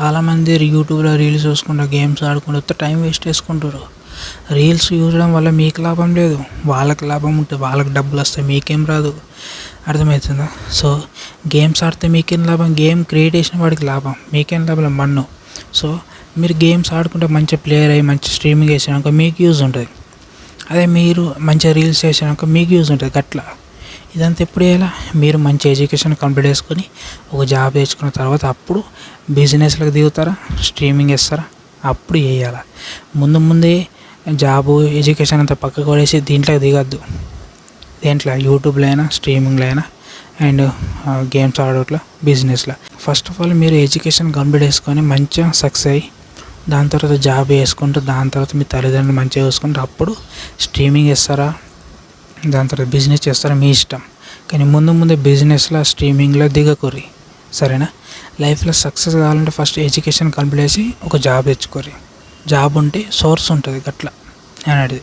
చాలామంది యూట్యూబ్లో రీల్స్ చూసుకుంటూ గేమ్స్ ఆడుకుంటూ ఉత్త టైం వేస్ట్ చేసుకుంటారు. రీల్స్ చూడడం వల్ల మీకు లాభం లేదు. వాళ్ళకి లాభం ఉంటుంది వాళ్ళకి డబ్బులు వస్తాయి మీకేం రాదు. అర్థమవుతుందా సో గేమ్స్ ఆడితే మీకేం లాభం? గేమ్ క్రియేట్ చేసిన వాడికి లాభం. మీకేం లాభం మన్ను. సో మీరు గేమ్స్ ఆడుకుంటే మంచి ప్లేయర్ అయ్యి మంచి స్ట్రీమింగ్ చేసినాక మీకు యూజ్ ఉంటుంది. అదే మీరు మంచిగా రీల్స్ చేసినాక మీకు యూజ్ ఉంటుంది అట్లా ఇదంతా ఎప్పుడు చేయాలా? మీరు మంచి ఎడ్యుకేషన్ కంప్లీట్ చేసుకొని ఒక జాబ్ తెచ్చుకున్న తర్వాత అప్పుడు బిజినెస్లకు దిగుతారా? స్ట్రీమింగ్ చేస్తారా? అప్పుడు వేయాలా ముందు ముందే జాబు ఎడ్యుకేషన్ అంతా పక్కకు పడేసి దీంట్లో దిగద్దు. దేంట్లో? యూట్యూబ్లో అయినా స్ట్రీమింగ్లో అయినా అండ్ గేమ్స్ ఆడట్లో బిజినెస్లో. ఫస్ట్ ఆఫ్ ఆల్ మీరు ఎడ్యుకేషన్ కంప్లీట్ చేసుకొని మంచిగా సక్సెస్ అయ్యి దాని తర్వాత జాబ్ చేసుకుంటూ దాని తర్వాత మీ తల్లిదండ్రులు మంచిగా చూసుకుంటూ అప్పుడు స్ట్రీమింగ్ చేస్తారా? దాని తర్వాత బిజినెస్ చేస్తారా మీ ఇష్టం. కానీ ముందు ముందే బిజినెస్లో స్ట్రీమింగ్లో దిగకూరి సరేనా? లైఫ్లో సక్సెస్ కావాలంటే ఫస్ట్ ఎడ్యుకేషన్ కంప్లీట్ చేసి ఒక జాబ్ తెచ్చుకోరి జాబ్ ఉంటే సోర్స్ ఉంటుంది గట్లా. అనేది